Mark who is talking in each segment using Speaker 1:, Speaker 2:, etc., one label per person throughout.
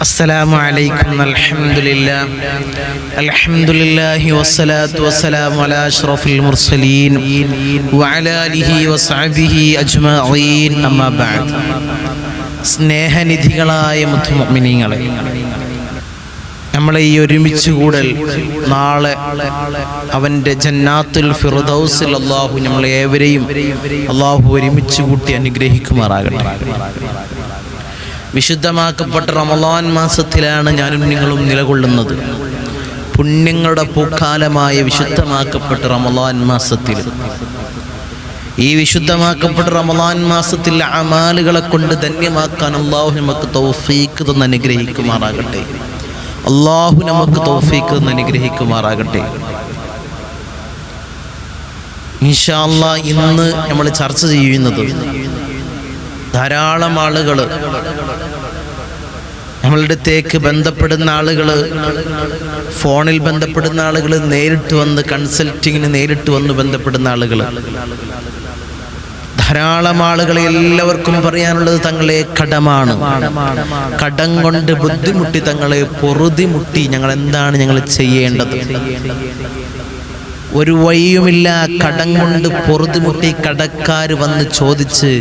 Speaker 1: السلام عليكم الحمد لله الحمد لله والصلاة والسلام على أشرف المرسلين وعلى آله وصحبه أجمعين أما بعد സ്നേഹനിധികളായ മുത്തുമൊമിനിങ്ങളെ നമ്മളെ ഈ ഒരുമിച്ച് കൂടൽ നാളെ അവൻ്റെ ജന്നാത്തുൽ ഫിറുദൗസിൽ അള്ളാഹു നമ്മളെ ഏവരെയും അള്ളാഹു ഒരുമിച്ച് കൂട്ടി അനുഗ്രഹിക്കുമാറാകട്ടെ വിശുദ്ധമാക്കപ്പെട്ട റമദാൻ മാസത്തിലാണ് ഞാനും നിങ്ങളും നിലകൊള്ളുന്നത്. പുണ്യങ്ങളുടെ പൂക്കാലമായ വിശുദ്ധമാക്കപ്പെട്ട റമദാൻ മാസത്തിൽ. ഈ വിശുദ്ധമാക്കപ്പെട്ട റമദാൻ മാസത്തിൽ അമാലുകളെ കൊണ്ട് ധന്യമാക്കാൻ അള്ളാഹു നമുക്ക് തൗഫീക്ക് തന്ന് അനുഗ്രഹിക്കുമാറാകട്ടെ. അള്ളാഹു നമുക്ക് തൗഫീക്ക് തന്ന് അനുഗ്രഹിക്കുമാറാകട്ടെ. ഇൻഷാല്ല ഇന്ന് നമ്മൾ ചർച്ച ചെയ്യുന്നത് ധാരാളം ആളുകൾ നമ്മളുടെ തേക്ക് ബന്ധപ്പെടുന്ന ആളുകൾ ഫോണിൽ ബന്ധപ്പെടുന്ന ആളുകൾ നേരിട്ട് വന്ന് കൺസൾട്ടിങ്ങിന് നേരിട്ട് വന്ന് ബന്ധപ്പെടുന്ന ആളുകൾ ധാരാളം ആളുകൾ എല്ലാവർക്കും പറയാനുള്ളത് തങ്ങളെ കടമാണ്. കടം കൊണ്ട് ബുദ്ധിമുട്ടി തങ്ങളെ പൊറുതിമുട്ടി ഞങ്ങൾ എന്താണ് ഞങ്ങൾ ചെയ്യേണ്ടത്? ഒരു വഴിയുമില്ല. കടം കൊണ്ട് പൊറുതിമുട്ടി കടക്കാർ വന്ന് ചോദിച്ച്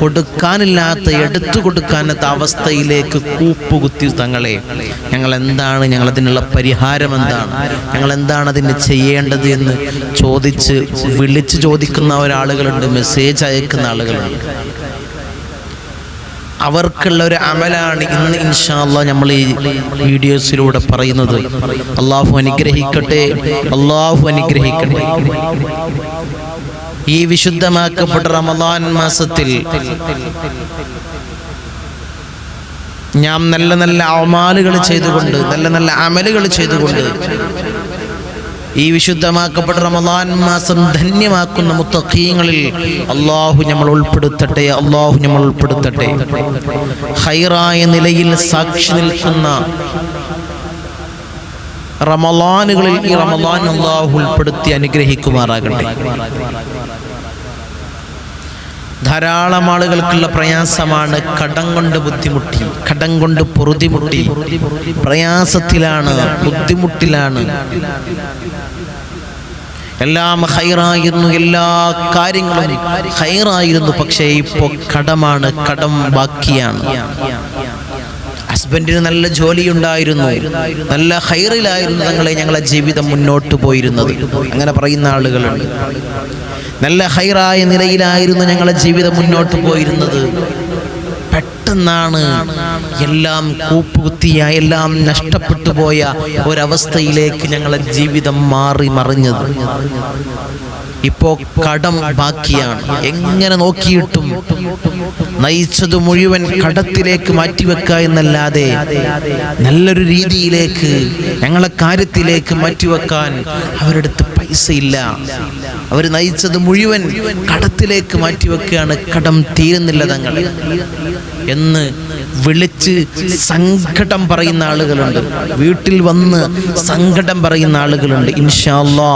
Speaker 1: കൊടുക്കാനില്ലാത്ത എടുത്തു കൊടുക്കാനത്ത അവസ്ഥയിലേക്ക് കൂപ്പുകുത്തി തങ്ങളെ ഞങ്ങൾ എന്താണ് ഞങ്ങൾ അതിനുള്ള പരിഹാരം എന്താണ് ഞങ്ങൾ എന്താണ് അതിന് ചെയ്യേണ്ടത് എന്ന് ചോദിച്ച് വിളിച്ച് ചോദിക്കുന്ന ഒരാളുകളുണ്ട് മെസ്സേജ് അയക്കുന്ന ആളുകളുണ്ട്. അവർക്കുള്ള ഒരു അമലാണ് ഇന്ന് ഇൻഷാല്ല നമ്മൾ ഈ വീഡിയോസിലൂടെ പറയുന്നത്. അള്ളാഹു അനുഗ്രഹിക്കട്ടെ അള്ളാഹു അനുഗ്രഹിക്കട്ടെ. ഈ വിശുദ്ധമാക്കപ്പെട്ട റമദാൻ മാസത്തിൽ ഞാൻ നല്ല നല്ല അമാലുകൾ ചെയ്തുകൊണ്ട് നല്ല നല്ല അമലുകൾ ചെയ്തുകൊണ്ട് ഈ വിശുദ്ധമാക്കപ്പെട്ട റമദാൻ മാസം ധന്യമാക്കുന്ന മുത്തഖീങ്ങളിൽ അള്ളാഹു നമ്മൾ ഉൾപ്പെടുത്തട്ടെ അള്ളാഹു നമ്മൾ ഉൾപ്പെടുത്തട്ടെ. ഹൈറായ നിലയിൽ സാക്ഷി നിൽക്കുന്ന റമലാനുകളിൽ ഈ റമദാൻ അള്ളാഹു ഉൾപ്പെടുത്തി അനുഗ്രഹിക്കുമാറാകട്ടെ. ധാരാളം ആളുകൾക്കുള്ള പ്രയാസമാണ് കടം കൊണ്ട് ബുദ്ധിമുട്ടി കടം കൊണ്ട് പൊറുതിമുട്ടി. പ്രയാസത്തിലാണ് ബുദ്ധിമുട്ടിലാണ്. എല്ലാം ഹൈറായിരുന്നു എല്ലാ കാര്യങ്ങളും ഹൈറായിരുന്നു പക്ഷേ ഇപ്പോൾ കടമാണ് കടം ബാക്കിയാണ്. ഹസ്ബൻഡിന് നല്ല ജോലി ഉണ്ടായിരുന്നു നല്ല ഹൈറിലായിരുന്നു തങ്ങളെ ഞങ്ങളെ ജീവിതം മുന്നോട്ട് പോയിരുന്നത്. അങ്ങനെ പറയുന്ന ആളുകളുണ്ട്. നല്ല ഹൈറായ നിലയിലായിരുന്നു ഞങ്ങളുടെ ജീവിതം മുന്നോട്ട് പോയിരുന്നത്. പെട്ടെന്നാണ് എല്ലാം കൂപ്പുകുത്തിയ എല്ലാം നഷ്ടപ്പെട്ടു പോയ ഒരവസ്ഥയിലേക്ക് ഞങ്ങളുടെ ജീവിതം മാറി മറിഞ്ഞത്. ഇപ്പോ കടം ബാക്കിയാണ്. എങ്ങനെ നോക്കിയിട്ടും നയിച്ചത് മുഴുവൻ കടത്തിലേക്ക് മാറ്റിവെക്കുക എന്നല്ലാതെ നല്ലൊരു രീതിയിലേക്ക് ഞങ്ങളെ കാര്യത്തിലേക്ക് മാറ്റിവെക്കാൻ അവരെടുത്ത് പൈസ ഇല്ല അവർ നയിച്ചത് മുഴുവൻ കടത്തിലേക്ക് മാറ്റിവെക്കുകയാണ്. കടം തീരുന്നില്ല തങ്ങൾ എന്ന് വിളിച്ച് സങ്കടം പറയുന്ന ആളുകളുണ്ട്. വീട്ടിൽ വന്ന് സങ്കടം പറയുന്ന ആളുകളുണ്ട്. ഇൻഷാല്ലാ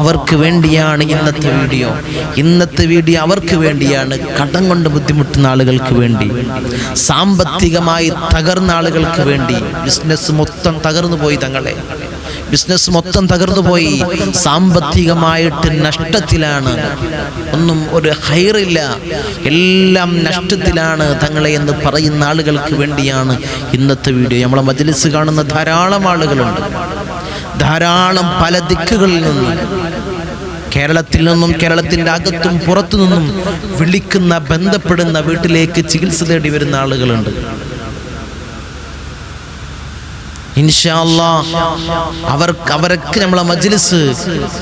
Speaker 1: അവർക്ക് വേണ്ടിയാണ് ഇന്നത്തെ വീഡിയോ. ഇന്നത്തെ വീഡിയോ അവർക്ക് വേണ്ടിയാണ്. കടം കൊണ്ട് ബുദ്ധിമുട്ടുന്ന ആളുകൾക്ക് വേണ്ടി. സാമ്പത്തികമായി തകർന്ന ആളുകൾക്ക് വേണ്ടി. ബിസിനസ് മൊത്തം തകർന്നു പോയി തങ്ങളെ. ബിസിനസ് മൊത്തം തകർന്നു പോയി. സാമ്പത്തികമായിട്ട് നഷ്ടത്തിലാണ്. ഒന്നും ഒരു ഹൈറില്ല. എല്ലാം നഷ്ടത്തിലാണ് തങ്ങളെ എന്ന് പറയുന്ന ആളുകൾക്ക് വേണ്ടിയാണ് ഇന്നത്തെ വീഡിയോ. നമ്മളെ മജ്ലിസ് കാണുന്ന ധാരാളം ആളുകളുണ്ട്. ധാരാളം പല ദിക്കുകളിൽ നിന്നും കേരളത്തിൽ നിന്നും കേരളത്തിന്റെ അകത്തും പുറത്തു നിന്നും വിളിക്കുന്ന ബന്ധപ്പെടുന്ന വീട്ടിലേക്ക് ചികിത്സ തേടി വരുന്ന ആളുകളുണ്ട്. ഇൻഷാല്ലാ അവർക്ക് നമ്മളെ മജ്ലിസ്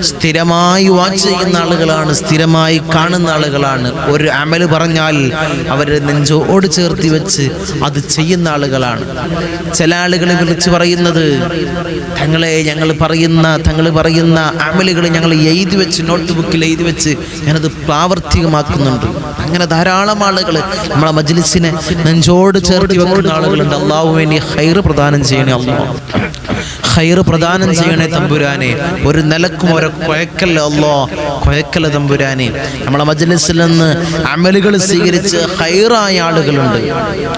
Speaker 1: സ്ഥിരമായി വാച്ച് ചെയ്യുന്ന ആളുകളാണ് സ്ഥിരമായി കാണുന്ന ആളുകളാണ്. ഒരു അമൽ പറഞ്ഞാൽ അവർ നെഞ്ചോട് ചേർത്തി വെച്ച് അത് ചെയ്യുന്ന ആളുകളാണ്. ചില ആളുകളെ വിളിച്ച് പറയുന്നത് തങ്ങളെ ഞങ്ങൾ പറയുന്ന തങ്ങൾ പറയുന്ന അമലുകൾ ഞങ്ങൾ എഴുതി വെച്ച് നോട്ട് ബുക്കിൽ എഴുതി വെച്ച് ഞാനത് പ്രാവർത്തികമാക്കുന്നുണ്ട്. അങ്ങനെ ധാരാളം ആളുകൾ നമ്മളെ മജ്ലിസിനെ നെഞ്ചോട് ചേർത്തി വെക്കുന്ന ആളുകളുണ്ട്. അള്ളാഹു വേണ്ടി ഹൈറ് പ്രദാനം ചെയ്യണേ അള്ളാഹു ഹൈറ് പ്രദാനം ചെയ്യണേ തമ്പുരാനെ. ഒരു നിലക്കും ഒരു കുഴക്കല്ല അല്ലോ. കുഴക്കല്ല തമ്പുരാനെ. നമ്മളെ മജ്ലിസിൽ നിന്ന് അമലുകൾ സ്വീകരിച്ച് ഹൈറായ ആളുകളുണ്ട്.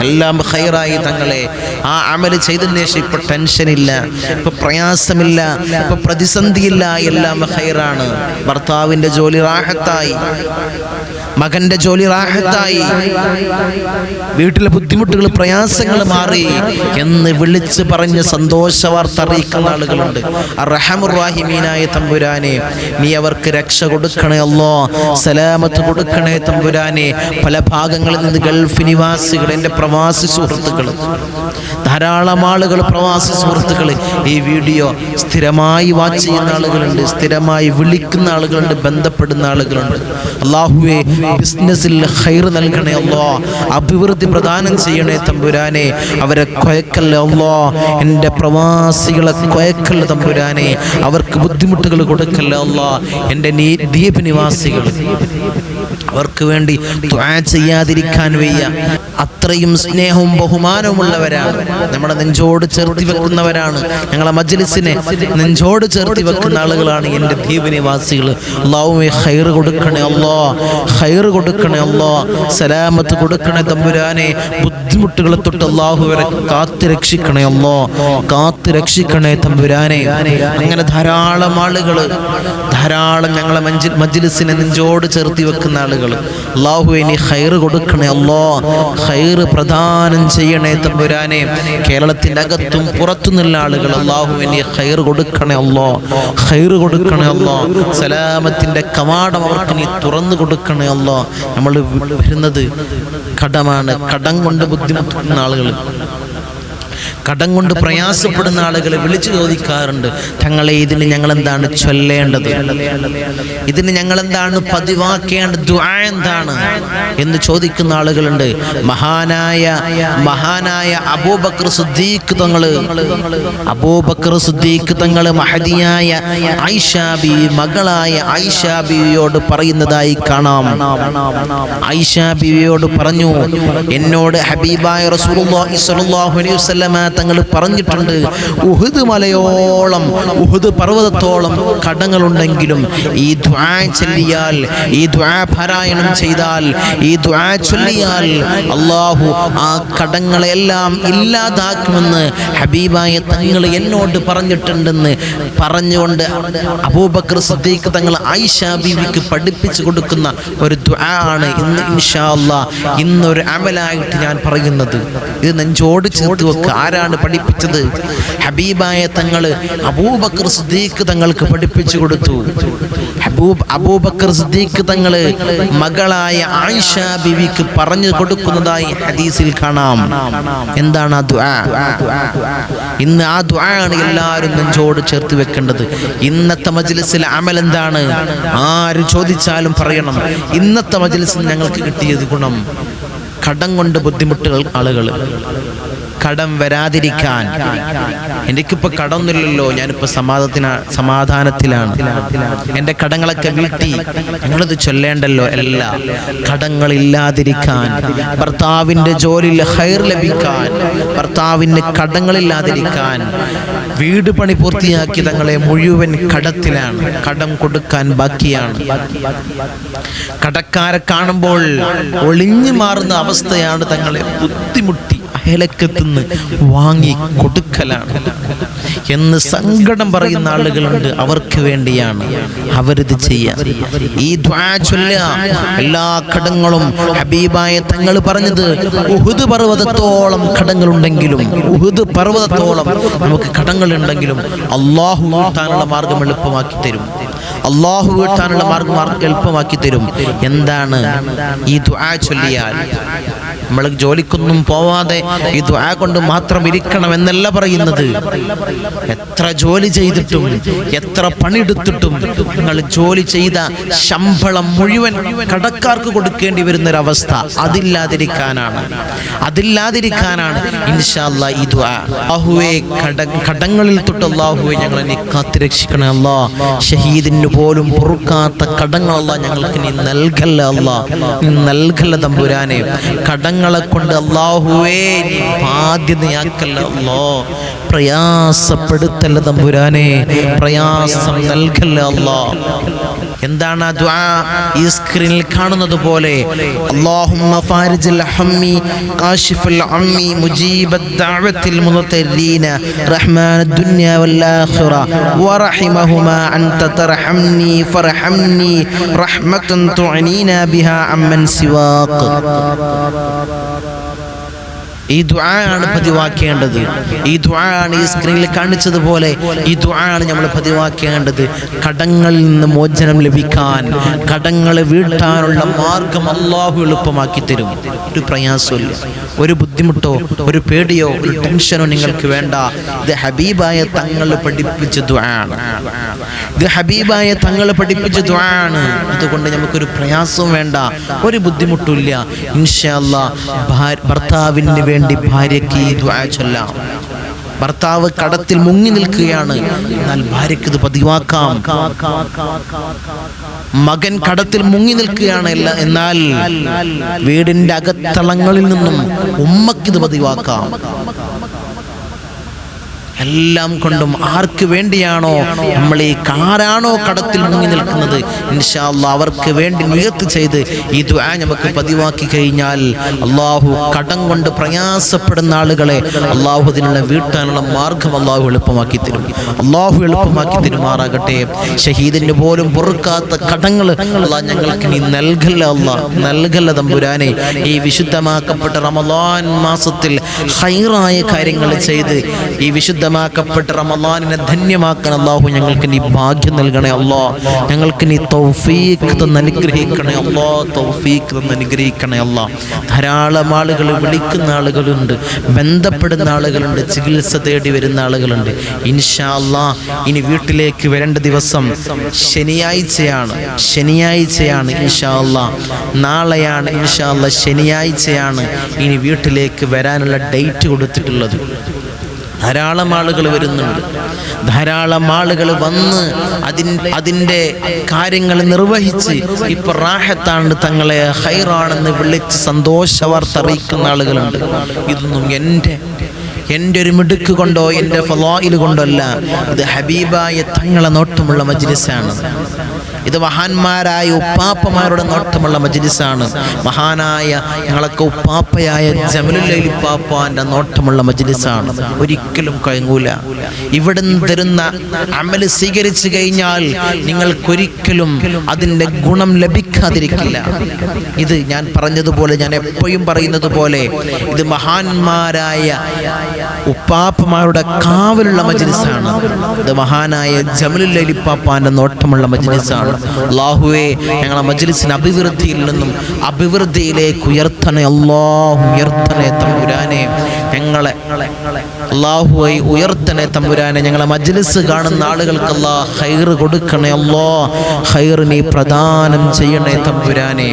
Speaker 1: എല്ലാം ഹൈറായി തങ്ങളെ. ആ അമൽ ചെയ്തതിന് ശേഷം ഇപ്പൊ ടെൻഷനില്ല ഇപ്പൊ പ്രയാസമില്ല ഇപ്പൊ പ്രതിസന്ധിയില്ല. എല്ലാം ഹൈറാണ് ഭർത്താവിന്റെ ജോലി റാഹത്തായി. മകന്റെ ജോലി റാഹത്തായി. വീട്ടിലെ ബുദ്ധിമുട്ടുകൾ പ്രയാസങ്ങൾ മാറി. എന്ന് വിളിച്ച് പറഞ്ഞ് സന്തോഷ വാർത്ത അറിയിക്കുന്ന ആളുകളുണ്ട്. റഹമുറാഹിമീനായ തമ്പുരാനെ നീ അവർക്ക് രക്ഷ കൊടുക്കണേ അല്ലോ. സലാമത്ത് കൊടുക്കണേ തമ്പുരാനെ. പല ഭാഗങ്ങളിൽ നിന്ന് ഗൾഫ് നിവാസികൾ എന്റെ പ്രവാസി സുഹൃത്തുക്കൾ ധാരാളം ആളുകൾ പ്രവാസി സുഹൃത്തുക്കൾ ഈ വീഡിയോ സ്ഥിരമായി വാച്ച് ചെയ്യുന്ന ആളുകളുണ്ട് സ്ഥിരമായി വിളിക്കുന്ന ആളുകളുണ്ട് ബന്ധപ്പെടുന്ന ആളുകളുണ്ട്. അള്ളാഹുവെ ബിസിനസ്സിൽ ഹൈർ നൽകണേ അല്ലോ. അഭിവൃദ്ധി പ്രദാനം ചെയ്യണേ തമ്പുരാനെ. അവരെ കൊയക്കല്ലേ അല്ലോ. എന്റെ പ്രവാസികളെ കൊയക്കല്ല തമ്പുരാനെ. അവർക്ക് ബുദ്ധിമുട്ടുകൾ കൊടുക്കല്ലേ അല്ലോ. എന്റെ നീ ദ്വീപ് നിവാസികൾ. അവർക്ക് വേണ്ടി ചെയ്യാതിരിക്കാൻ വയ്യ. അത്രയും സ്നേഹവും ബഹുമാനവുമുള്ളവരാണ്. നമ്മുടെ നെഞ്ചോട് ചേർത്തി വെക്കുന്നവരാണ്. ഞങ്ങളെ മജ്ലിസിനെ നെഞ്ചോട് ചേർത്തി വെക്കുന്ന ആളുകളാണ് എന്റെ ദ്വീപ് നിവാസികൾ അള്ളാഹുവെ ഹൈർ കൊടുക്കണേ അല്ലോ. ഹൈർ കൊടുക്കണേ അല്ലോ. സലാമത്ത് കൊടുക്കണേ തമ്പുരാനെ. ബുദ്ധിമുട്ടുകളെ തൊട്ട് അള്ളാഹു വരെ കാത്തു രക്ഷിക്കണേ അല്ലോ. കാത്തു രക്ഷിക്കണേ തമ്പുരാനെ. അങ്ങനെ ധാരാളം ആളുകൾ ധാരാളം ഞങ്ങളെ മജ്ലിസിനെ നെഞ്ചോട് ചേർത്തി വെക്കുന്ന ആളുകൾ അള്ളാഹു ഇനി ഹൈർ കൊടുക്കണേ അല്ലോ. ഹൈർ പ്രദാനം ചെയ്യണേ തമ്പുരാനെ. കേരളത്തിന്റെ അകത്തും പുറത്തുനിന്നുള്ള ആളുകൾ അള്ളാഹു ഇനി ഹൈർ കൊടുക്കണേ അല്ലോ. ഹൈർ കൊടുക്കണേ അല്ലോ. സലാമത്തിന്റെ കവാടം അവർക്ക് നീ തുറന്നു കൊടുക്കണേ അല്ലോ. നമ്മൾ വരുന്നത് കടമാണ്. കടം കൊണ്ട് ബുദ്ധിമുട്ടുന്ന ആളുകൾ കടം കൊണ്ട് പ്രയാസപ്പെടുന്ന ആളുകളെ വിളിച്ചു ചോദിക്കാറുണ്ട്. തങ്ങളെ ഇതിന് ഞങ്ങൾ എന്താണ് ചൊല്ലേണ്ടത്? ഇതിന് ഞങ്ങൾ എന്താണ് പതിവാക്കേണ്ടത് എന്താണ്? എന്ന് ചോദിക്കുന്ന ആളുകളുണ്ട്. മഹാനായ മഹാനായ അബൂബക്കർ സുദ്ദീഖ് തങ്ങൾ. അബൂബക്കർ സുദ്ദീഖ് തങ്ങൾ മഹദിയായ ഐഷാബി മകളായ ഐഷാബിയോട് പറയുന്നതായി കാണാം. ഐഷാബിയോട് പറഞ്ഞു എന്നോട് ഹബീബായ റസൂലുള്ളാഹി സ്വല്ലല്ലാഹു അലൈഹി വസല്ലമ തങ്ങൾ പറഞ്ഞിട്ടുണ്ട്. ഉഹുദ് മലയോളം ഉഹുദ് പർവതത്തോളം കടങ്ങളുണ്ടെങ്കിലും ഈ ദ്വാ ചൊല്ലിയാൽ ഈ ദ്വാ പാരായണം ചെയ്താൽ ഈ ദ്വാ ചൊല്ലിയാൽ അള്ളാഹു ആ കടങ്ങളെല്ലാം ഇല്ലാതാക്കുമെന്ന് ഹബീബായ തങ്ങൾ എന്നോട് പറഞ്ഞിട്ടുണ്ടെന്ന് പറഞ്ഞുകൊണ്ട് അബൂബക്കർ സിദ്ദീഖ് തങ്ങൾ ആയിഷ ബീവിക്ക് പഠിപ്പിച്ചു കൊടുക്കുന്ന ഒരു ദ്വാ ആണ് ഇന്ന് ഇൻഷാ അള്ളാഹ് ഇന്നൊരു അമലായിട്ട് ഞാൻ പറയുന്നത്. ഇത് നെഞ്ചോട് ചേർത്ത് വെക്കുക ആരാണ് പഠിപ്പിച്ചത്. ഹബീബായ തങ്ങൾ അബൂബക്കർ സിദ്ദീഖ് തങ്ങൾക്ക് പഠിപ്പിച്ചു കൊടുത്തു. ഹബൂബ് അബൂബക്കർ സിദ്ദീഖ് തങ്ങൾ മകളായ ആയിഷ ബിവിക്ക് പറഞ്ഞു കൊടുക്കുന്നതായി ഹദീസിൽ കാണാം. എന്താണ് ആ ദുആ? ഇന്ന് ആ ദുആ ആണ് എല്ലാവരും നെഞ്ചോട് ചേർത്ത് വെക്കേണ്ടത്. ഇന്നത്തെ മജ്ലിസിൽ അമൽ എന്താണ്? ആര് ചോദിച്ചാലും പറയണം. ഇന്നത്തെ മജ്ലിസിൽ ഞങ്ങൾക്ക് കിട്ടിയത് ഗുണം. കടം കൊണ്ട് ബുദ്ധിമുട്ടുകൾ ആളുകൾ കടം വരാതിരിക്കാൻ. എനിക്കിപ്പോ കടമൊന്നുമില്ലല്ലോ ഞാനിപ്പോ സമാധാനത്തിനാ സമാധാനത്തിലാണ്. എന്റെ കടങ്ങളൊക്കെ വീട്ടി. ഞങ്ങളത് ചൊല്ലേണ്ടല്ലോ അല്ല കടങ്ങളില്ലാതിരിക്കാൻ. ഭർത്താവിന്റെ ജോലിയിൽ ഹൈർ ലഭിക്കാൻ. ഭർത്താവിന് കടങ്ങളില്ലാതിരിക്കാൻ. വീട് പണി പൂർത്തിയാക്കി തങ്ങളെ മുഴുവൻ കടത്തിലാണ്. കടം കൊടുക്കാൻ ബാക്കിയാണ്. കടക്കാരെ കാണുമ്പോൾ ഒളിഞ്ഞു മാറുന്ന അവസ്ഥയാണ് തങ്ങളെ ബുദ്ധിമുട്ടി അയലക്കത്തുനിന്ന് വാങ്ങി കൊടുക്കലാണ്. എന്ന് സങ്കടം പറയുന്ന ആളുകളുണ്ട്. അവർക്ക് വേണ്ടിയാണ് അവരിത് ചെയ്യാൻ. ഈ എല്ലാ കടങ്ങളും ഹബീബായ തങ്ങൾ പറഞ്ഞത് ഉഹുദ് പർവതത്തോളം കടങ്ങളുണ്ടെങ്കിലും ഉഹുദ് പർവതത്തോളം നമുക്ക് കടങ്ങളുണ്ടെങ്കിലും അള്ളാഹു താനുള്ള മാർഗം എളുപ്പമാക്കി തരും. അള്ളാഹു വീട്ടാനുള്ള മാർഗം എളുപ്പമാക്കി തരും. എന്താണ്? ഈ ദുആ ചൊല്ലിയാൽ നമ്മൾ ജോലിക്കൊന്നും പോവാതെ ഈ ദുആ കൊണ്ട് മാത്രം ഇരിക്കണം എന്നല്ല പറയുന്നത്. എത്ര ജോലി ചെയ്തിട്ടും എത്ര പണിയെടുത്തിട്ടും നിങ്ങൾ ജോലി ചെയ്ത ശമ്പളം മുഴുവൻ കടക്കാർക്ക് കൊടുക്കേണ്ടി വരുന്ന ഒരു അവസ്ഥ അതില്ലാതിരിക്കാനാണ്. അതില്ലാതിരിക്കാനാണ്. ഇൻഷാല്ല ഈ ദുആ. അള്ളാഹുവേ കട കടങ്ങളിൽ തൊട്ട് അള്ളാഹുവെ ഞങ്ങളെ കാത്തുരക്ഷിക്കണേ അല്ലാ. ഷഹീദിന് പോലും പൊറുക്കാത്ത കടങ്ങളല്ല ഞങ്ങൾക്ക് നീ നൽകല്ല അല്ല നീ നൽകല്ല തമ്പുരാനെ. കടങ്ങളെ കൊണ്ട് അള്ളാഹുവേ നീ പ്രയാസപ്പെടുത്തല്ല തമ്പുരാനെ. പ്രയാസം നൽകല്ല അല്ല എന്താണ് ആ ഈ സ്ക്രീനിൽ കാണുന്നത് പോലെ? അല്ലാഹുമ്മ ഫാരിജൽ ഹമ്മി കാശിഫൽ അമ്മി ദഅവത്തിൽ ആഖിറ വറഹിമഹുമാ وارحمني فارحمني رحمة تعنينا بها عمن سواك. ഈ ദുആയാണ് പതിവാക്കേണ്ടത്. ഈ ദുആയാണ് ഈ സ്ക്രീനിൽ കാണിച്ചതുപോലെ ഈ ദുആയാണ് നമ്മൾ പതിവാക്കേണ്ടത്. കടങ്ങളിൽ നിന്ന് മോചനം ലഭിക്കാൻ കടങ്ങളെ വീട്ടാനുള്ള മാർഗം അള്ളാഹു എളുപ്പമാക്കി തരും. ഒരു പ്രയാസമില്ല ഒരു ബുദ്ധിമുട്ടോ ഒരു പേടിയോ ഒരു ടെൻഷനോ നിങ്ങൾക്ക് വേണ്ട. ഇത് ഹബീബായ തങ്ങൾ പഠിപ്പിച്ച ദുആണ്. ഇത് ഹബീബായ തങ്ങൾ പഠിപ്പിച്ച ദുആണ്. അതുകൊണ്ട് നമുക്കൊരു പ്രയാസവും വേണ്ട. ഒരു ബുദ്ധിമുട്ടില്ല ഇൻഷാ ഭർത്താവിന് വേണ്ടി ഭാര്യയ്ക്ക് ഈ ദുആ ചൊല്ലാം. ഭർത്താവ് കടത്തിൽ മുങ്ങി നിൽക്കുകയാണ്. എന്നാൽ ഭാര്യയ്ക്ക് ഇത് പതിവാക്കാം. മകൻ കടത്തിൽ മുങ്ങി നിൽക്കുകയാണ് എന്നാൽ വീടിന്റെ അകത്തളങ്ങളിൽ നിന്നും ഉമ്മക്കിത് പതിവാക്കാം. എല്ലാം കൊണ്ടും ആർക്ക് വേണ്ടിയാണോ? നമ്മൾ ഈ കാരാണോ കടത്തിൽ മുങ്ങി നിൽക്കുന്നത്? ഇൻഷാല്ല അവർക്ക് വേണ്ടി നിയത്ത് ചെയ്ത് ഈ ദുആ നമുക്ക് പതിവാക്കി കഴിഞ്ഞാൽ അള്ളാഹു കടം കൊണ്ട് പ്രയാസപ്പെടുന്ന ആളുകളെ അള്ളാഹു അതിനുള്ള വീട്ടാനുള്ള മാർഗം അള്ളാഹു എളുപ്പമാക്കി തരും. അള്ളാഹു എളുപ്പമാക്കി തരുമാറാകട്ടെ. ഷഹീദിന് പോലും പൊറുക്കാത്ത കടങ്ങൾ അള്ളാഹ് ഞങ്ങൾക്ക് നീ നൽകല്ല അള്ളാഹ് നൽകല്ല തമ്പുരാനെ. ഈ വിശുദ്ധമാക്കപ്പെട്ട റമദാൻ മാസത്തിൽ ഹൈറായ കാര്യങ്ങൾ ചെയ്ത് ഈ വിശുദ്ധ പരിശുദ്ധമാക്കപ്പെട്ട റമദാനിനെ ധന്യമാക്കാൻ അള്ളാഹു ഞങ്ങൾക്ക് നീ ഭാഗ്യം നൽകണേ അല്ലോ. ഞങ്ങൾക്ക് നീ തൗഫീഖ് തന്ന് അനുഗ്രഹിക്കണേ അല്ലോ. തൗഫീഖ് തന്ന് അനുഗ്രഹിക്കണേ അല്ലോ. ധാരാളം ആളുകൾ വിളിക്കുന്ന ആളുകളുണ്ട് ബന്ധപ്പെടുന്ന ആളുകളുണ്ട് ചികിത്സ തേടി വരുന്ന ആളുകളുണ്ട്. ഇൻഷാ അല്ലാ ഇനി വീട്ടിലേക്ക് വരേണ്ട ദിവസം ശനിയാഴ്ചയാണ്. ശനിയാഴ്ചയാണ് ഇൻഷാ അല്ലാ നാളെയാണ് ഇൻഷാ അല്ലാ ശനിയാഴ്ചയാണ് ഇനി വീട്ടിലേക്ക് വരാനുള്ള ഡേറ്റ് കൊടുത്തിട്ടുള്ളത്. ധാരാളം ആളുകൾ വരുന്നുണ്ട്. ധാരാളം ആളുകൾ വന്ന് അതിൻ അതിന്റെ കാര്യങ്ങൾ നിർവഹിച്ച് ഇപ്പൊ റാഹത്താണ് തങ്ങളെ ഹൈറാണെന്ന് വിളിച്ച് സന്തോഷ വാർത്ത അറിയിക്കുന്ന ആളുകളുണ്ട്. ഇതൊന്നും എന്റെ എന്റെ ഒരു മിടുക്ക് കൊണ്ടോ എന്റെ ഫലോയിൽ കൊണ്ടോ അല്ല. ഇത് ഹബീബായ തങ്ങളെ നോട്ടമുള്ള മജ്ലിസാണ്. ഇത് മഹാന്മാരായ ഉപ്പാപ്പമാരുടെ നോട്ടമുള്ള മജ്ലിസാണ്. മഹാനായ ഞങ്ങളൊക്കെ ഉപ്പാപ്പയായ ജമലുല്ലിപ്പാപ്പാന്റെ നോട്ടമുള്ള മജ്ലിസാണ്. ഒരിക്കലും കഴിഞ്ഞൂല ഇവിടുന്ന് തരുന്ന അമൽ സ്വീകരിച്ചു കഴിഞ്ഞാൽ നിങ്ങൾക്കൊരിക്കലും അതിന്റെ ഗുണം ലഭിക്കാതിരിക്കില്ല. ഇത് ഞാൻ പറഞ്ഞതുപോലെ ഞാൻ എപ്പോഴും പറയുന്നത് പോലെ ഇത് മഹാന്മാരായ ഉപ്പാപ്പമാരുടെ കാവലുള്ള മജ്ലിസാണ്. ഇത് മഹാനായ ജമലുല്ലിപ്പാപ്പാന്റെ നോട്ടമുള്ള മജ്ലിസാണ്. അള്ളാഹുവെ ഞങ്ങളെ മജ്ലിസിന് അഭിവൃദ്ധിയിൽ നിന്നും അഭിവൃദ്ധിയിലേക്ക് ഉയർത്തണേ അള്ളാഹു ഉയർത്തണേ തമ്പുരാനെ. ഞങ്ങളെ അള്ളാഹുവെ ഉയർത്തണേ തമ്പുരാനെ. ഞങ്ങളെ മജ്ലിസ് കാണുന്ന ആളുകൾക്ക് ഹൈറ് ഹൈർ കൊടുക്കണേ അല്ലോ ഹൈറിനെ പ്രദാനം ചെയ്യണേ തമ്പുരാനെ.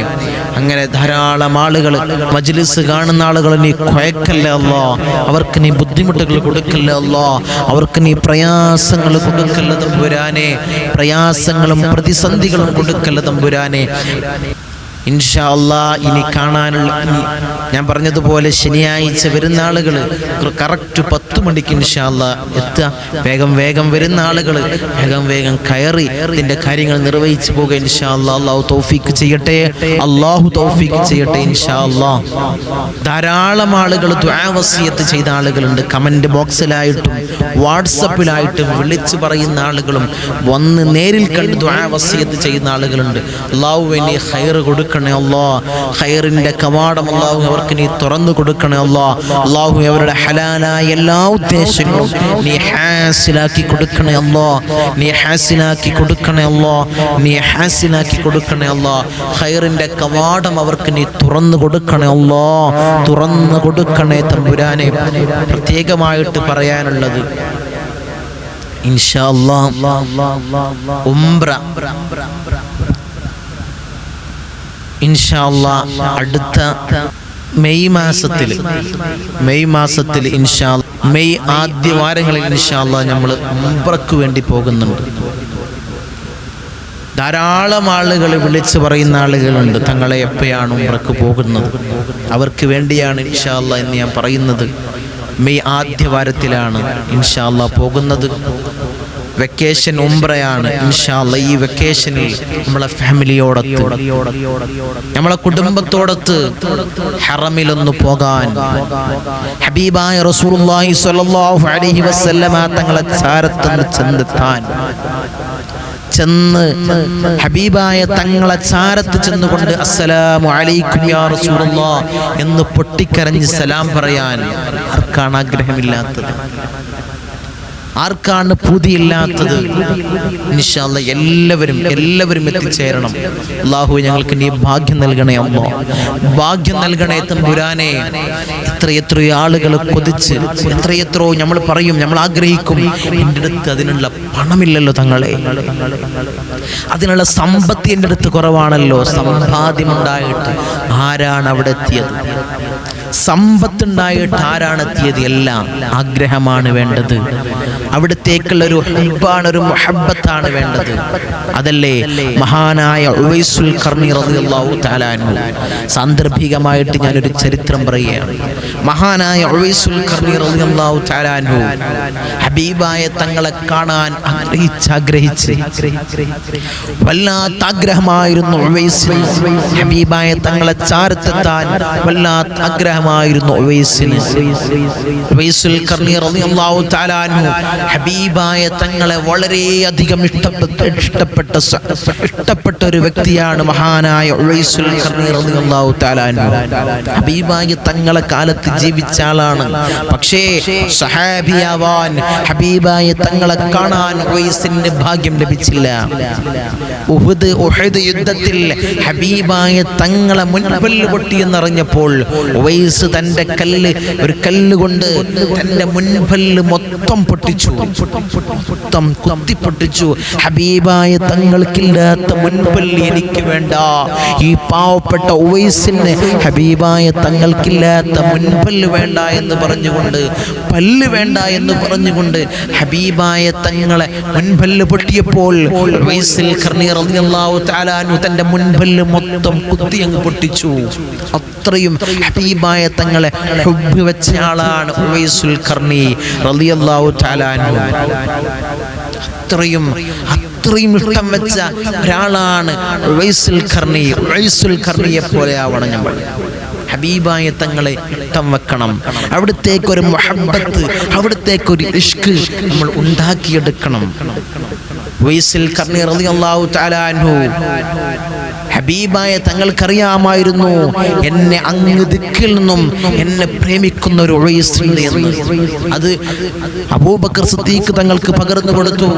Speaker 1: അങ്ങനെ ധാരാളം ആളുകൾ മജ്ലിസ് കാണുന്ന ആളുകൾ നീ കുഴക്കല്ലേ അല്ലോ? അവർക്ക് നീ ബുദ്ധിമുട്ടുകൾ കൊടുക്കല്ലേ അല്ലോ? അവർക്ക് നീ പ്രയാസങ്ങൾ കൊടുക്കല്ല തമ്പുരാനെ? പ്രയാസങ്ങളും പ്രതിസന്ധികളും കൊടുക്കല്ല തമ്പുരാനെ? ഇൻഷാ അല്ലാ ഇനി കാണാനുള്ള ഞാൻ പറഞ്ഞതുപോലെ ശനിയാഴ്ച വരുന്ന ആളുകൾ കറക്റ്റ് പത്ത് മണിക്ക് ഇൻഷാ അല്ലാ എത്തുക. വേഗം വേഗം വരുന്ന ആളുകൾ വേഗം വേഗം കയറി ഇതിന്റെ കാര്യങ്ങൾ നിർവഹിച്ചു പോകുക ഇൻഷാ അല്ലാ അള്ളാഹു തൗഫീക്ക് ചെയ്യട്ടെ. അള്ളാഹു തൗഫീക്ക് ചെയ്യട്ടെ ഇൻഷാ അല്ലാ ധാരാളം ആളുകൾ ദ്വാവസീയത്ത് ചെയ്ത ആളുകളുണ്ട്. കമന്റ് ബോക്സിലായിട്ടും വാട്സപ്പിലായിട്ടും വിളിച്ചു പറയുന്ന ആളുകളും വന്ന് നേരിൽ കണ്ട് ദ്വാവസീയത്ത് ചെയ്യുന്ന ആളുകളുണ്ട്. അള്ളാഹു വേണ്ടി ഹയർ കൊടുക്കണം. കൊടുക്കണേ അല്ലാ. ഹൈറിന്റെ കവാടം അള്ളാഹു അവർക്ക് നീ തുറന്നു കൊടുക്കണേ അല്ലാ. അള്ളാഹു അവരുടെ ഹലാലായ എല്ലാ ഉദ്ദേശങ്ങളും നീ ഹാസിലാക്കി കൊടുക്കണേ അല്ലോ. നീ ഹാസിലാക്കി കൊടുക്കണേ അല്ലോ. നീ ഹാസിലാക്കി കൊടുക്കണേ അല്ലോ. ഖൈറിന്റെ കവാടം അവർക്ക് നീ തുറന്നു കൊടുക്കണേ അല്ലോ. തുറന്നു കൊടുക്കണേ തമ്പുരാനെ. പ്രത്യേകമായിട്ട് പറയാനുള്ളത് ഇൻഷാ അല്ലാ. ഉംറ. ഇൻഷാല്ല അടുത്ത മെയ് മാസത്തിൽ മെയ് മാസത്തിൽ ഇൻഷാ മെയ് ആദ്യ വാരങ്ങളിൽ ഇൻഷാല്ല നമ്മൾ ഉംറക്ക് വേണ്ടി പോകുന്നുണ്ട്. ധാരാളം ആളുകൾ വിളിച്ചു പറയുന്ന ആളുകളുണ്ട് തങ്ങളെ എപ്പോഴാണ് ഉംറക്ക് പോകുന്നത്? അവർക്ക് വേണ്ടിയാണ് ഇൻഷാല്ല എന്ന് ഞാൻ പറയുന്നത്. മെയ് ആദ്യ വാരത്തിലാണ് ഇൻഷാല്ല പോകുന്നത്. വെക്കേഷൻ ഇൻഷാല്ല ഈ വെക്കേഷനിൽ നമ്മളെ ഫാമിലിയോടൊത്ത് നമ്മളെ കുടുംബത്തോടൊത്ത് ഹറമിലൊന്ന് പോകാൻ. ഹബീബായ റസൂലുള്ളാഹി സ്വല്ലല്ലാഹു അലൈഹി വസല്ലമ തങ്ങളെ ചാരത്തൊന്ന് ചെന്നെത്താൻ. ചെന്ന് ഹബീബായ തങ്ങളെ ചാരത്ത് ചെന്നുകൊണ്ട് അസ്സലാമു അലൈക്കും യാ എന്ന് പൊട്ടിക്കരഞ്ഞ് സലാം പറയാൻ ആർക്കാണ് ആഗ്രഹമില്ലാത്തത്? ആർക്കാണ് പുതിയില്ലാത്തത്? നിശാല എല്ലാവരും എല്ലാവരും എത്തിച്ചേരണം. അള്ളാഹു ഞങ്ങൾക്ക് നീ ഭാഗ്യം നൽകണേ അമ്മ ഭാഗ്യം നൽകണേ തമ്പുരാനെ. എത്രയെത്രയോ ആളുകൾ കൊതിച്ച് എത്രയെത്രയോ നമ്മൾ പറയും നമ്മൾ ആഗ്രഹിക്കും. എന്റെ അടുത്ത് അതിനുള്ള പണമില്ലല്ലോ തങ്ങളെ. അതിനുള്ള സമ്പത്ത് എന്റെ അടുത്ത് കുറവാണല്ലോ. സമ്പാദ്യമുണ്ടായിട്ട് ആരാണ് അവിടെ എത്തിയത്? സമ്പത്തുണ്ടായിട്ട് ആരാണ് എത്തിയത് എല്ലാം ആഗ്രഹമാണ് വേണ്ടത്. അവിടത്തേക്കുള്ള ഒരു ഹുബാണ് ഒരു മഹബത്താണ് വേണ്ടത്. അതല്ലേ? മഹാനായ ഉവൈസുൽ ഖർണി റളിയല്ലാഹു സാന്ദർഭികമായിട്ട് ഞാനൊരു ചരിത്രം പറയുകയാണ്. മഹാനായ ഉവൈസുൽ ഹബീബായ തങ്ങളെ കാണാൻ ആഗ്രഹിച്ച് ആഗ്രഹിച്ച് വല്ലാത്ത ആഗ്രഹമായിരുന്നു ഹബീബായ തങ്ങളെ ചാരത്തെത്താൻ വല്ലാത്ത ആഗ്രഹമായിരുന്നു അൻഹു ഹബീബായ തങ്ങളെ വളരെയധികം ഇഷ്ടപ്പെട്ട ഇഷ്ടപ്പെട്ട ഇഷ്ടപ്പെട്ട ഒരു വ്യക്തിയാണ് മഹാനായ ഹബീബായ തങ്ങളെ കാലത്ത് ജീവിച്ച ആളാണ്. പക്ഷേ സഹാബിയാവാൻ ഹബീബായ തങ്ങളെ കാണാൻ ഉവൈസിന് ഭാഗ്യം ലഭിച്ചില്ല. ഉഹുദ് ഉഹദ് യുദ്ധത്തിൽ ഹബീബായ തങ്ങളെ മുൻപല്ല് പൊട്ടിയെന്നറിഞ്ഞപ്പോൾ ഉവൈസ് തന്റെ കല്ല് ഒരു കല്ല് കൊണ്ട് തന്റെ മുൻപല്ല് മൊത്തം പൊട്ടിച്ചു. മൊത്തം കുത്തി പൊട്ടിച്ചു ഹബീബായ തങ്ങൾക്കില്ലാത്ത മുൻപല്ല് എനിക്ക് വേണ്ട. ഈ പാവപ്പെട്ട ഉവൈസിന് ഹബീബായ തങ്ങൾക്കില്ലാത്ത മുൻപല്ല് വേണ്ട എന്ന് പറഞ്ഞുകൊണ്ട് പല്ല് വേണ്ട എന്ന് പറഞ്ഞുകൊണ്ട് ഹബീബായ തങ്ങളെ മുൻപല്ല് പൊട്ടിയപ്പോൾ ഉവൈസിൽ തന്റെ മുൻപല്ല് മൊത്തം കുത്തി അങ്ങ് പൊട്ടിച്ചു. അത്രയും ഹബീബായ തങ്ങളെ ഹുബ്ബ് വെച്ച ആളാണ് ഉവൈസുൽ ഖർണി റളിയല്ലാഹു തആല അൻഹു. അത്രയും അത്രയും ഇഷ്ടം വെച്ച ഒരാളാണ് ഉവൈസുൽ ഖർണി. ഉവൈസുൽ ഖർണിയെ പോലെ ആവണം നമ്മൾ. ഹബീബായ തങ്ങളെ ഇഷ്ടം വെക്കണം. അവിടത്തേക്ക് ഒരു മുഹബത്ത് അവിടത്തേക്ക് ഒരു ഇഷ്ക് നമ്മൾ ഉണ്ടാക്കിയെടുക്കണം. വയസ്സിൽ കർണി റളിയല്ലാഹു തആല അൻഹു. ഹബീബായ തങ്ങൾക്കറിയാമായിരുന്നു. എന്നെ അങ്ങ് ദിക്കിൽ നിന്നും എന്നെ പ്രേമിക്കുന്ന ഒരു ഉവൈസുണ്ട് എന്ന്. അത് അബൂബക്കർ സിദ്ദീഖ് തങ്ങൾക്ക് പകർന്നു കൊടുത്തു.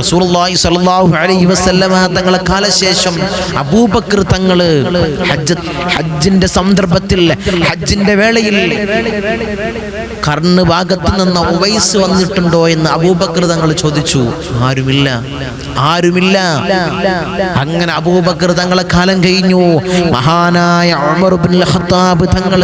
Speaker 1: റസൂലുള്ളാഹി സ്വല്ലല്ലാഹു അലൈഹി വസല്ലമ തങ്ങളെ കാലശേഷം അബൂബക്കർ തങ്ങൾ ഹജ്ജ് ഹജ്ജിന്റെ സന്ദർഭത്തിൽ ഹജ്ജിന്റെ വേളയിൽ കർണ് ഭാഗത്ത് നിന്ന് ഉവൈസ് വന്നിട്ടുണ്ടോ എന്ന് അബൂബക്കർ തങ്ങൾ ചോദിച്ചു. ആരുമില്ല. ആരുമില്ല. അങ്ങനെ അബൂബക്കർ തങ്ങളെ കാലം കഴിഞ്ഞു. മഹാനായ ഖത്താബ് തങ്ങൾ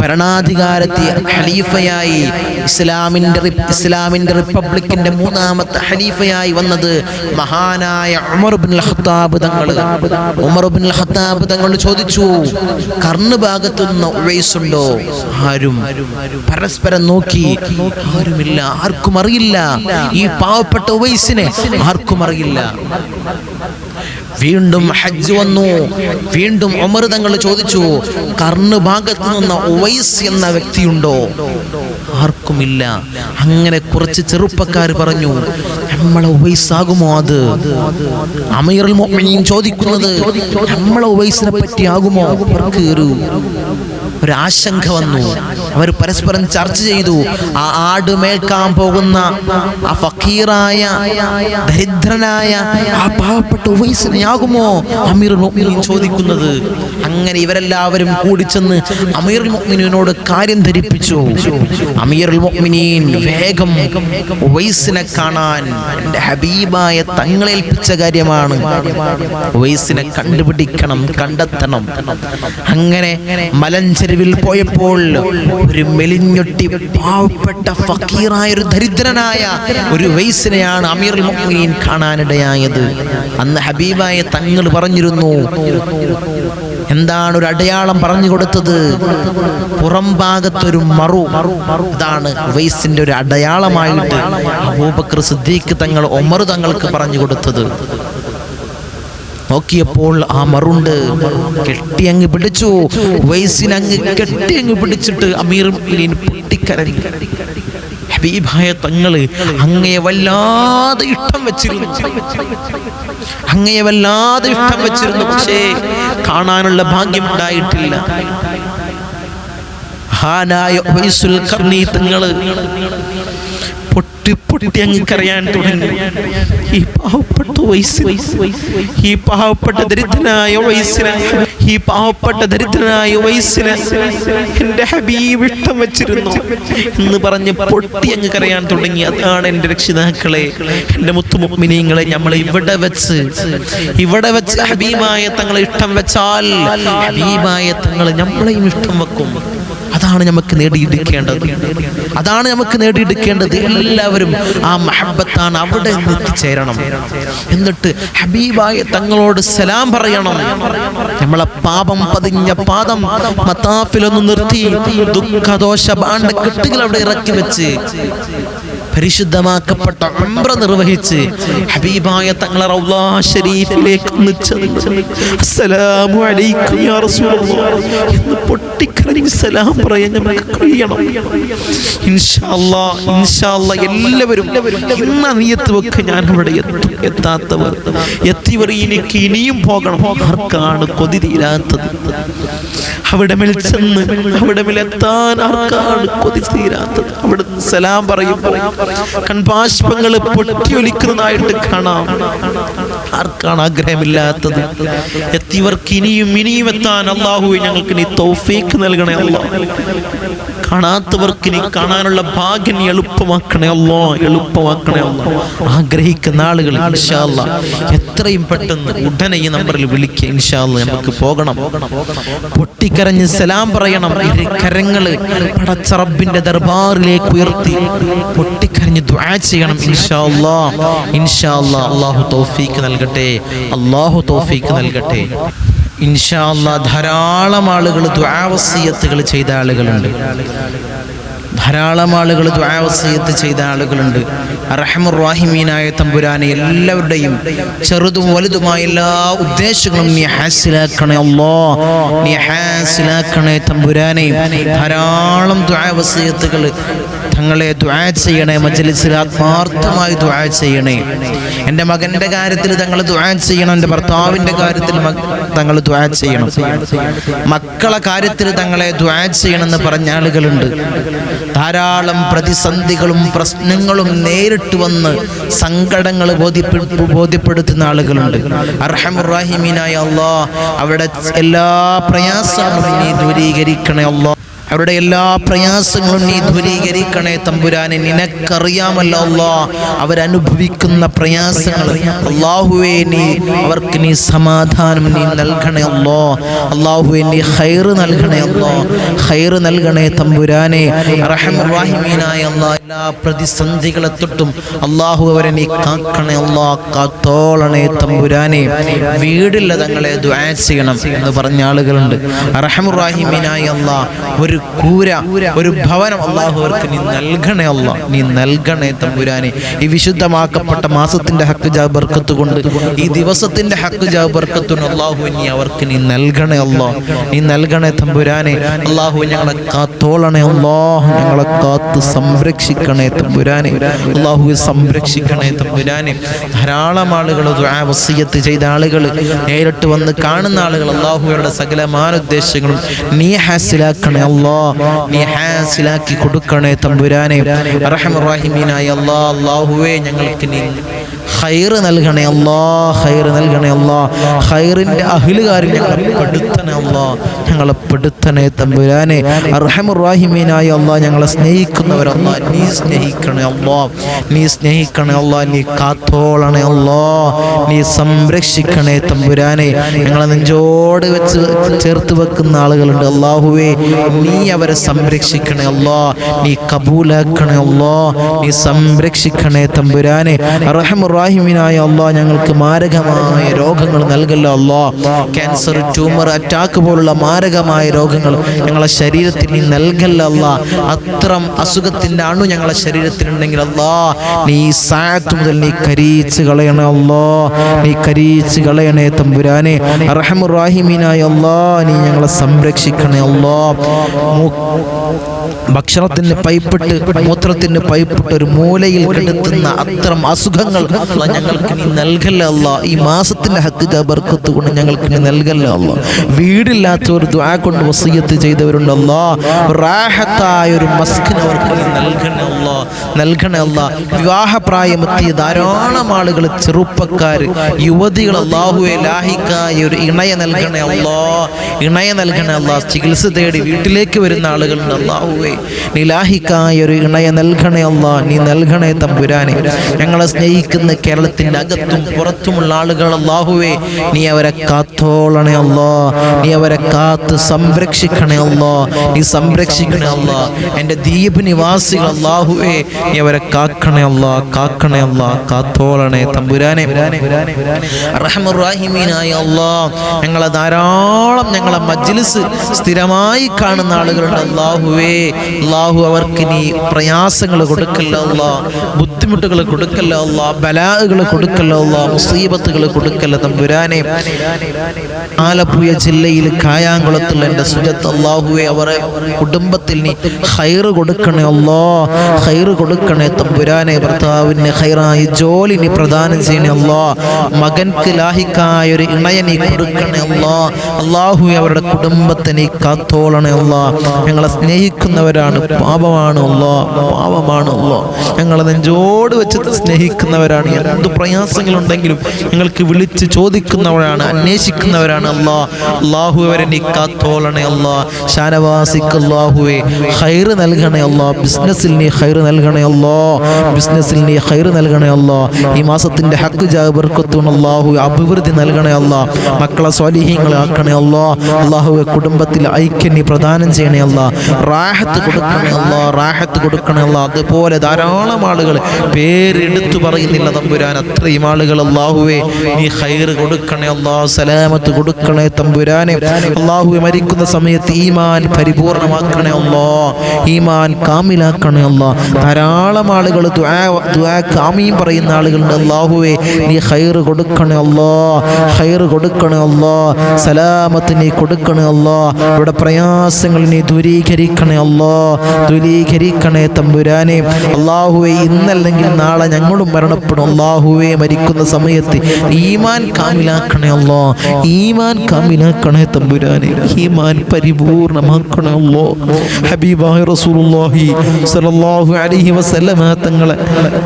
Speaker 1: ഭരണാധികാരത്തെ ഖലീഫയായി ഇസ്ലാമിന്റെ ഇസ്ലാമിന്റെ റിപ്പബ്ലിക്കിന്റെ മൂന്നാമത്തെ ഖലീഫയായി വന്നത് മഹാനായ ഖത്താബ് ഖത്താബ് തങ്ങൾ ചോദിച്ചു കർണ് ഭാഗത്തു നിന്ന് ഉവൈസ് ഉണ്ടോ ആരും. പരസ്പരം നോക്കി ആരുമില്ല ആർക്കും അറിയില്ല. ഈ പാവപ്പെട്ട ഉവൈസിനെ ആർക്കും അറിയില്ല. വീണ്ടും ഹജ്ജ് വന്നു. വീണ്ടും ഉമർ തങ്ങൾ ചോദിച്ചു കർണ് ഭാഗത്ത് നിന്ന ഉവൈസ് എന്ന വ്യക്തിയുണ്ടോ? ആർക്കുമില്ല. അങ്ങനെ കുറച്ച് ചെറുപ്പക്കാർ പറഞ്ഞു നമ്മളെ ഉവൈസ് ആകുമോ അത്? അമീറുൽ മുഅ്മിനീൻ ചോദിക്കുന്നത് നമ്മളെ ഉവൈസിനെ പറ്റി ആകുമോ? അവർക്ക് ഒരു ആശങ്ക വന്നു. അവർ പരസ്പരം ചർച്ച ചെയ്തു. ആ ആട് മേൽക്കാൻ പോകുന്ന ആ ഫക്കീറായ ദരിദ്രനായ ആ പാവപ്പെട്ട ഉവൈസിനെയാകുമോ അമീർ ചോദിക്കുന്നത്. അങ്ങനെ ഇവരെല്ലാവരും കൂടി ചെന്ന് അമീർ മുഅ്മിനീനോട് കാര്യം ധരിപ്പിച്ചു. അമീർ മുഅ്മിനീൻ വേഗം ഉവൈസിനെ കാണാൻ എന്റെ ഹബീബായ തങ്ങളേൽപ്പിച്ച കാര്യമാണ്. ഉവൈസിനെ കണ്ടുപിടിക്കണം കണ്ടെത്തണം. അങ്ങനെ മലഞ്ചെരുവിൽ പോയപ്പോൾ ഒരു മെലിഞ്ഞൊട്ടി പാവപ്പെട്ട ഫക്കീറായ ഒരു ദരിദ്രനായ ഒരു വയസ്സിനെയാണ് അമീർ മുഹ്മീൻ കാണാനിടയായത്. അന്ന് ഹബീബായ തങ്ങൾ പറഞ്ഞിരുന്നു എന്താണ് ഒരു അടയാളം പറഞ്ഞു കൊടുത്തത്? പുറം ഭാഗത്തൊരു മറു. ഇതാണ് വയസ്സിന്റെ ഒരു അടയാളമായിട്ട് അബൂബക്കർ സിദ്ദീഖ് തങ്ങൾ ഒമർ തങ്ങൾക്ക് പറഞ്ഞു കൊടുത്തത്. നോക്കിയപ്പോൾ ആ മറുണ്ട് കെട്ടി അങ്ങ് പിടിച്ചു. വയസ്സിനങ്ങ് കെട്ടി അങ്ങ് പിടിച്ചിട്ട് അമീർ പൊട്ടിക്കരഞ്ഞു. ഹബീബായ തങ്ങൾ അങ്ങയെ വല്ലാതെ ഇഷ്ടം വെച്ചിരുന്നു. അങ്ങയെ വല്ലാതെ ഇഷ്ടം വെച്ചിരുന്നു. പക്ഷേ കാണാനുള്ള ഭാഗ്യം ഉണ്ടായിട്ടില്ല. ഹാനായ തങ്ങൾ പൊട്ടി പൊട്ടി അങ്ങ് കരയാൻ തുടങ്ങി. ഈ പാവപ്പെട്ട വയസ്സിന് ഈ പാവപ്പെട്ട ദരിദ്രനായ വയസ്സിന് ഈ പാവപ്പെട്ട ദരിദ്രനായ വയസ്സിന് എന്റെ ഹബീബ് ഇഷ്ടം വെച്ചിരുന്നു. എന്ന് പറഞ്ഞ് പൊട്ടി അങ്ങ് കരയാൻ തുടങ്ങി. അതാണ് എന്റെ രക്ഷിതാക്കളെ എന്റെ മുത്തുമുഗ്മിനീങ്ങളെ നമ്മൾ ഇവിടെ വെച്ച്. ഇവിടെ വെച്ച് ഹബീബായ തങ്ങളെ ഇഷ്ടം വെച്ചാൽ ഹബീബായ തങ്ങൾ നമ്മളെയും ഇഷ്ടം വെക്കും. അതാണ് നമുക്ക് നേടിയെടുക്കേണ്ടത്. അതാണ് നമുക്ക് നേടിയെടുക്കേണ്ടത്. എല്ലാവരും ആ മഹബത്താണ് അവിടെ എത്തിച്ചേരണം. എന്നിട്ട് ഹബീബായ തങ്ങളോട് സലാം പറയണം. നമ്മളെ പാപം പതിഞ്ഞ പാദം മത്താഫിലൊന്ന് നിർത്തി. ദുഃഖദോഷ ബാണ്ട കെട്ടുകൾ അവിടെ ഇറക്കി വെച്ച് പരിശുദ്ധമാക്കപ്പെട്ട ഉംറ നിർവഹിച്ച് ഹബീബായ തങ്ങളെ റൗലാ ഷരീഫിലേക്ക് എന്ന് ചെന്ന് റസൂലല്ലാഹ് സലാം പറയാൻ നമുക്ക് കഴിയണം ഇൻഷാ അല്ലാഹ് ഇൻഷാ അല്ലാഹ് എല്ലാവരും ഇന്ന നിയത്ത് വെക്ക് ഞാൻ അവിടെ എത്തും എത്താത്തവർ എത്തിയവർ എനിക്ക് ഇനിയും പോകണം. ആർക്കാണ് കൊതി തീരാത്തത്? അവിടെ മേൽ ചെന്ന് അവിടെ മേൽ എത്താൻ ആർക്കാണ് കൊതി തീരാത്തത്? അവിടെ സലാം പറയും. കൺപാഷ്പങ്ങൾ പൊട്ടിയൊലിക്കുന്നതായിട്ട് കാണാം. ആർക്കാണ് ആഗ്രഹമില്ലാത്തത്? എത്തിയവർക്ക് ഇനിയും ഇനിയും എത്താൻ അള്ളാഹുവെ ഞങ്ങൾക്ക് നീ തൗഫീക്ക് നൽകണേ. അല്ലാ. കാണാത്തവർക്ക് നീ കാണാനുള്ള ഭാഗ്യം എളുപ്പമാക്കണേ അല്ലോ എളുപ്പമാക്കണേ അല്ലോ. ആഗ്രഹിക്കുന്ന ആളുകൾ ഇൻഷാല്ല എത്രയും പെട്ടെന്ന് ഉടനെ ഈ നമ്പറിൽ വിളിക്കുക. ഇൻഷാല്ല നമുക്ക് പോകണം. പൊട്ടിക്കരഞ്ഞ് സലാം പറയണം. കരങ്ങൾ പടച്ചറബിന്റെ ദർബാറിലേക്ക് ഉയർത്തി പൊട്ടിക്കരഞ്ഞ് ദുആ ചെയ്യണം ഇൻഷാല്ലാ ഇൻഷാല്ലാ അള്ളാഹു തൗഫീക്ക് നൽകട്ടെ. അള്ളാഹു തൗഫീക്ക് നൽകട്ടെ. ഇൻഷാല്ല ധാരാളം ആളുകൾ ദ്വാവസീയത്തുകൾ ചെയ്ത ആളുകളുണ്ട്. ധാരാളം ആളുകൾ ദ്വാവസയത്ത് ചെയ്ത ആളുകളുണ്ട്. റഹമുറാഹിമീനായ തമ്പുരാനെ എല്ലാവരുടെയും ചെറുതും വലുതുമായ എല്ലാ ഉദ്ദേശങ്ങളും നീ ഹാസിലാക്കണേ അല്ലോ. നീ ഹാസിലാക്കണേ തമ്പുരാനെ. ധാരാളം ദ്വാവസയത്തുകൾ തങ്ങളെ ദ്വാ ചെയ്യണേ മജലിസിൽ ആത്മാർത്ഥമായി ദ്വാ ചെയ്യണേ. എന്റെ മകന്റെ കാര്യത്തിൽ തങ്ങൾ ദ്വാ ചെയ്യണം എന്റെ ഭർത്താവിന്റെ കാര്യത്തിൽ തങ്ങൾ ദ്വാ ചെയ്യണം. മക്കളെ കാര്യത്തിൽ തങ്ങളെ ദ്വാ ചെയ്യണമെന്ന് പറഞ്ഞ ആളുകളുണ്ട്. ധാരാളം പ്രതിസന്ധികളും പ്രശ്നങ്ങളും നേരിട്ട് വന്ന് സങ്കടങ്ങൾ ബോധ്യപ്പെ ബോധ്യപ്പെടുത്തുന്ന ആളുകളുണ്ട്. അർഹമുറാഹിമീനായ അള്ളാഹ് അവിടെ എല്ലാ പ്രയാസങ്ങളും നീ ദൂരീകരിക്കണേ അള്ളാ. അവരുടെ എല്ലാ പ്രയാസങ്ങളും നീ ദൂരീകരിക്കണേ തമ്പുരാനെ. നിനക്കറിയാമല്ലോ അല്ലാ അവരനുഭവിക്കുന്ന പ്രയാസങ്ങൾ അള്ളാഹുവേ നീ അവർക്ക് നീ സമാധാനം നീ നൽകണേ അല്ലോ അള്ളാഹുവേ നീ ഹൈറ് നൽകണേ അല്ലോ ഹൈറ് നൽകണേ തമ്പുരാനെ. എല്ലാ പ്രതിസന്ധികളെ തൊട്ടും അള്ളാഹു അവരെ നീ കാക്കണേ അല്ലാ കാത്തോളണേ തമ്പുരാനെ. വീടില്ല തങ്ങളെ ദ്വാ ചെയ്യണം എന്ന് പറഞ്ഞ ആളുകളുണ്ട്. റഹമുറാഹിമീനായ അള്ളാഹ് ഒരു കൂര ഒരു ഭവനം അള്ളാഹു അവർക്ക് നീ നൽകണേ അല്ല. നീ നൽകണേ തമ്പുരാനെ. ഈ വിശുദ്ധമാക്കപ്പെട്ട മാസത്തിന്റെ ഹക്ക് ജാബർക്കത്ത് കൊണ്ട് ഈ ദിവസത്തിന്റെ ഹക്ക് ജാബർക്കത്തുന് അള്ളാഹു നീ അവർക്ക് നീ നൽകണേ അല്ലോ. നീ നൽകണേ തമ്പുരാനെ. അള്ളാഹു ഞങ്ങളെ കാത്തോളണേ അള്ളാഹു ഞങ്ങളെ കാത്ത് സംരക്ഷിക്കണേ തമ്പുരാനെ. അള്ളാഹു സംരക്ഷിക്കണേ തമ്പുരാനെ. ധാരാളം ആളുകൾ വസീയത്ത് ചെയ്ത ആളുകൾ നേരിട്ട് വന്ന് കാണുന്ന ആളുകൾ അള്ളാഹുയുടെ സകലമാനുദ്ദേശങ്ങളും നീ ഹാസിലാക്കണേ അല്ലാ നീ ഹാസിലാക്കി കൊടുക്കണേ തമ്പുരാനെ. റഹമുറാഹിമീനായ അല്ലാ അള്ളാഹുവേ ഞങ്ങൾക്ക് നീ ഹൈറ് നൽകണേ അല്ലാ ഹൈറ് നൽകണേ അല്ലാ. ഹൈറിന്റെ അഹിലുകാരിൽ ഞങ്ങൾ പെടുത്തണേ അല്ലാ. ഞങ്ങളെ പെടുത്തണേ തമ്പുരാനെ. അർഹമുറാഹിമീനായ അള്ളാഹ് ഞങ്ങളെ സ്നേഹിക്കുന്നവരല്ല. നീ സ്നേഹിക്കണേ അള്ളാ. നീ സ്നേഹിക്കണേ അള്ളാ. നീ കാത്തോളണേ അള്ളാ. നീ സംരക്ഷിക്കണേ തമ്പുരാനെ. ഞങ്ങളെ നെഞ്ചോട് വെച്ച് ചേർത്ത് വെക്കുന്ന ആളുകളുണ്ട് അള്ളാഹുവേ. നീ അവരെ സംരക്ഷിക്കണേ അള്ളാ. നീ കബൂലാക്കണേ അള്ളാ. നീ സംരക്ഷിക്കണേ തമ്പുരാനെ. റഹമുറാഹിമിനായ അള്ളാഹ് ഞങ്ങൾക്ക് മാരകമായ രോഗങ്ങൾ നൽകല്ലോ അല്ലാ ക്യാൻസർ ട്യൂമർ അറ്റാക്ക് പോലുള്ള മാരകമായ രോഗങ്ങൾ ഞങ്ങളെ ശരീരത്തിന് നൽകല്ല അത്രം അസുഖത്തിന്റെ അണു ഞങ്ങളെ ശരീരത്തിനുണ്ടെങ്കിൽ അല്ലാ. നീ സാത്ത് മുതൽ നീ കരീച്ച് കളയണേ അല്ലോ. നീ കരീച്ച് കളയണേ തമ്പുരാനെ. റഹമുറാഹിമീനായ അല്ലാ. നീ ഞങ്ങളെ സംരക്ഷിക്കണേ അല്ലാ. ഭക്ഷണത്തിന് പൈപ്പിട്ട് മൂത്രത്തിന് പൈപ്പിട്ട് ഒരു മൂലയിൽ കിടത്തുന്ന അത്തരം അസുഖങ്ങൾ ഞങ്ങൾക്ക് നൽകല്ല ഈ മാസത്തിന്റെ ഹക്ക് ബർക്കത്ത് കൊണ്ട് ഞങ്ങൾക്ക് നൽകല്ല അല്ല ഒരു ദ്വാ കൊണ്ട് വസീയത്ത് ചെയ്തവരുണ്ടല്ലോ റാഹത്തായ ഒരു മസ്കിന് അവർക്ക് നീ വിവാഹപ്രായമെത്തിയ ധാരാളം ആളുകൾ ചെറുപ്പക്കാർ യുവതികൾ അള്ളാഹുവെ ലാഹിക്കായ ഒരു ഇണയ നൽകണേ അല്ലോ ഇണയ നൽകണേ ചികിത്സ തേടി വീട്ടിലേക്ക് വരുന്ന ആളുകളുണ്ട് നീ ലാഹിക്കായ ഒരു ഇണയ നൽകണേ അല്ല നീ നൽകണേ തമ്പുരാനെ. ഞങ്ങളെ സ്നേഹിക്കുന്ന കേരളത്തിന്റെ അകത്തും പുറത്തുമുള്ള ആളുകൾ അള്ളാഹുവേ നീ അവരെ കാത്തോളണേ അല്ലോ നീ അവരെ കാത്ത് സംരക്ഷിക്കണേ അല്ലോ നീ സംരക്ഷിക്കണേ അല്ലോ എന്റെ ദ്വീപ് നിവാസികൾ അള്ളാഹുവേ നീ അവരെ കാക്കണേ അല്ലോ കാക്കണേ അല്ലോ കാത്തോളണേ തമ്പുരാനെ. ഞങ്ങളെ ധാരാളം ഞങ്ങളെ മജ്ലിസ് സ്ഥിരമായി കാണുന്ന ആളുകളുണ്ട് അള്ളാഹുവേ. അള്ളാഹു അവർക്ക് നീ പ്രയാസങ്ങൾ കൊടുക്കല്ല അല്ലാ ബുദ്ധിമുട്ടുകൾ കൊടുക്കല്ല അല്ലാ ബലാഹുകൾ കൊടുക്കല്ല അല്ലാ മുസീബത്തുകൾ കൊടുക്കല്ല തമ്പുരാനെ. ആലപ്പുഴ ജില്ലയിൽ കായാങ്കുളത്തുള്ള എന്റെ സുജത്ത് അള്ളാഹുവെ അവരെ കുടുംബത്തിൽ നീ ഹൈറ് കൊടുക്കണേ അല്ലോ ഹൈറ് കൊടുക്കണേ തമ്പുരാനെ ഭർത്താവിന് ഹൈറായി ജോലി നീ പ്രദാനം ചെയ്യണേ അല്ലോ മകൻക്ക് ലാഹിക്കായ ഒരു ഇണയ നീ കൊടുക്കണേ അല്ലോ അള്ളാഹു അവരുടെ കുടുംബത്തെ നീ കാത്തോളണേ അല്ലോ ഞങ്ങളെ സ്നേഹിക്കുന്നവരാണ്. പാപമാണ് അല്ലോ പാപമാണ് അല്ലോ ഞങ്ങൾ നെഞ്ചോട് വെച്ച് സ്നേഹിക്കുന്നവരാണ്. എന്ത് പ്രയാസങ്ങളുണ്ടെങ്കിലും ഞങ്ങൾക്ക് വിളിച്ച് ചോദിക്കുന്നവരാണ് അന്വേഷിക്കുന്നവരാണ് അല്ലാ അള്ളാഹു അവരെ നീ കാത്തോളണേ അല്ലാ ഷാനവാസിക്ക് അള്ളാഹുവെ ഹൈറ് നൽകണേ അല്ലാ ബിസിനസ്സിൽ നീ ഹൈറ് നൽകണേ അല്ലോ ബിസിനസ്സിൽ നീ ഹൈറ് നൽകണേ അല്ലോ ഈ മാസത്തിന്റെ ഹക്ക് ജാബർക്കത്തും അള്ളാഹു അഭിവൃദ്ധി നൽകണേ അല്ലാ മക്കളെ സ്വാലിഹ്യങ്ങളാക്കണേ അല്ലോ അള്ളാഹുവെ കുടുംബത്തിൽ ഐക്യം നീ പ്രദാനം ചെയ്യണേ അല്ലാ റാഹത്ത് കൊടുക്കണേ അല്ലാ റാഹത്ത് കൊടുക്കണേ അല്ലാ. അതുപോലെ ധാരാളം ആളുകൾ പേരെടുത്തു പറയുന്നില്ല തമ്പുരാൻ. അത്രയും ആളുകൾ അള്ളാഹുവേ നീ ഹൈർ കൊടുക്കണേ അല്ലാ സലാമത്ത് കൊടുക്കണേ തമ്പുരാനെ. അള്ളാഹുവെ മരിക്കുന്ന സമയത്ത് ഈമാൻ പരിപൂർണമാക്കണേ അല്ലാ ഈമാൻ കാമിലാക്കണേ അള്ളോ ധാരാളം ആളുകൾ കാമിയും പറയുന്ന ആളുകളുണ്ട്. അള്ളാഹുവെ നീ ഹൈർ കൊടുക്കണേ അള്ളോ ഹൈർ കൊടുക്കണേ അള്ളോ സലാമത്ത് നീ കൊടുക്കണേ അള്ളോ ഇവിടെ പ്രയാസങ്ങൾ നീ ദൂരീകരിക്കണേ അല്ലാ. ദൂരീകരിക്കണേ തമ്പുരാനെ. അള്ളാഹുവെ ഇന്നല്ലെങ്കിൽ നാളെ ഞങ്ങളും മരണപ്പെടും. അള്ളാഹുവെ മരിക്കുന്ന സമയത്ത് ഈമാൻ കാമിലാക്കണേ അല്ലോ ഈമാൻ കാമിലാക്കണേ തമ്പുരാനെ. ഈമാൻ പരിപൂർണമാക്കണേ അല്ലോ ഹബീബായ റസൂലുള്ളാഹി സ്വല്ലല്ലാഹു അലൈഹി വസല്ലമ തങ്ങളെ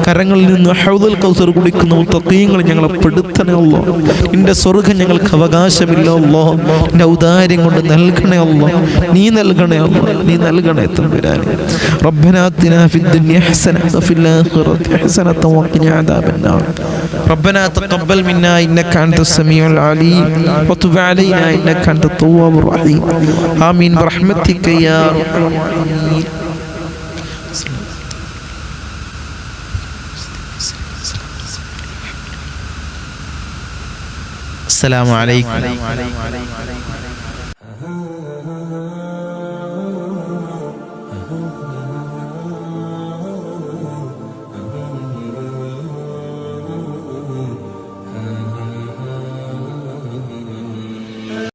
Speaker 1: കരങ്ങളിൽ നിന്ന് ഹൗദുൽ കൗസർ കുടിക്കുന്ന മുത്തഖീങ്ങൾ ഞങ്ങളെ പെടുത്തണേ അല്ലോ എന്റെ സ്വർഗം ഞങ്ങൾക്ക് അവകാശമില്ല അല്ലോ എന്റെ ഔദാര്യം കൊണ്ട് നൽകണേ അല്ലോ നീ നൽകണേ അല്ലോ നീ നൽകണേ തമ്പുരാനെ ربنا آتنا في الدنيا حسنة وفي الآخرة حسنة وقنا عذاب النار ربنا تقبل منا إنك أنت السميع العليم وتب علينا إنك أنت التواب الرحيم آمين برحمتك يا أرحم الراحمين السلام عليكم